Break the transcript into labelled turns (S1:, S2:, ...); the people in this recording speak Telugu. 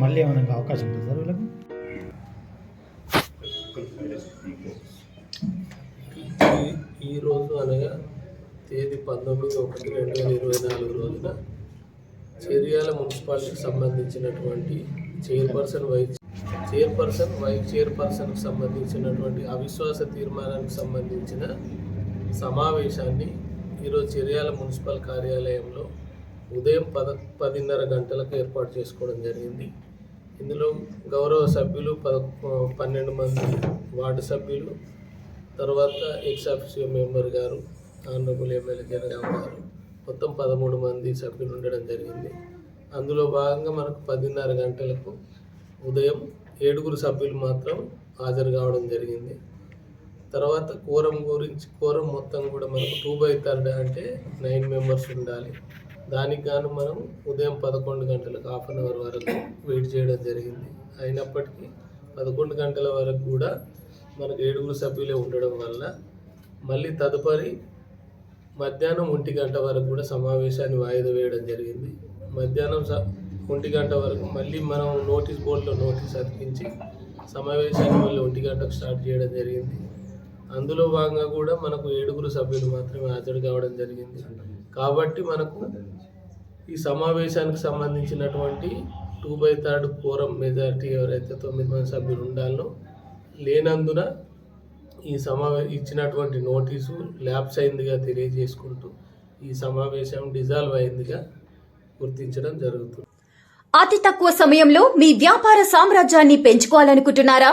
S1: మళ్ళీ ఏమైనా అవకాశం ఉంటుంది సార్ వీళ్ళకి?
S2: ఈ- ఈ రోజు అనగా తేదీ పంతొమ్మిది ఒకటి రెండు వేల ఇరవై నాలుగు రోజున చెరియాల మున్సిపాలిటీకి సంబంధించినటువంటి చైర్పర్సన్ వైస్ చైర్పర్సన్ వైస్ చైర్పర్సన్కి సంబంధించినటువంటి అవిశ్వాస తీర్మానానికి సంబంధించిన సమావేశాన్ని ఈరోజు చెరియాల మున్సిపల్ కార్యాలయంలో ఉదయం పద పదిన్నర గంటలకు ఏర్పాటు చేసుకోవడం జరిగింది. ఇందులో గౌరవ సభ్యులు పద పన్నెండు మంది వార్డు సభ్యులు తర్వాత ఎక్స్ ఆఫీసియో మెంబర్ గారు ఆనరబుల్ ఎమ్మెల్యే జనగామ గారు మొత్తం పదమూడు మంది సభ్యులు ఉండడం జరిగింది. అందులో భాగంగా మనకు పదిన్నర గంటలకు ఉదయం ఏడుగురు సభ్యులు మాత్రం హాజరు కావడం జరిగింది. తర్వాత కోరం గురించి కోరం మొత్తం కూడా మనకు టూ బై థర్డ్ అంటే నైన్ మెంబర్స్ ఉండాలి. దానికి గాను మనం ఉదయం పదకొండు గంటలకు హాఫ్ అన్ అవర్ వరకు వెయిట్ చేయడం జరిగింది. అయినప్పటికీ పదకొండు గంటల వరకు కూడా మనకు ఏడుగురు సభ్యులే ఉండడం వల్ల మళ్ళీ తదుపరి మధ్యాహ్నం ఒంటి గంట వరకు కూడా సమావేశాన్ని వాయిదా వేయడం జరిగింది. మధ్యాహ్నం స ఒంటి గంట వరకు మళ్ళీ మనం నోటీస్ బోర్డులో నోటీస్ అతికించి సమావేశాన్ని మళ్ళీ ఒంటి గంటకు స్టార్ట్ చేయడం జరిగింది. అందులో భాగంగా కూడా మనకు ఏడుగురు సభ్యులు మాత్రమే హాజరు కావడం జరిగింది. కాబట్టి మనకు ఈ సమావేశానికి సంబంధించినటువంటి two by third quorum majority ఎవరైతే తొమ్మిది మంది సభ్యులు ఉండాలో లేనందున ఈ సమావే ఇచ్చినటువంటి నోటీసు ల్యాబ్స్ అయిందిగా తెలియజేసుకుంటూ ఈ సమావేశం డిజాల్వ్ అయిందిగా గుర్తించడం జరుగుతుంది.
S3: అతి తక్కువ సమయంలో మీ వ్యాపార సామ్రాజ్యాన్ని పెంచుకోవాలనుకుంటున్నారా?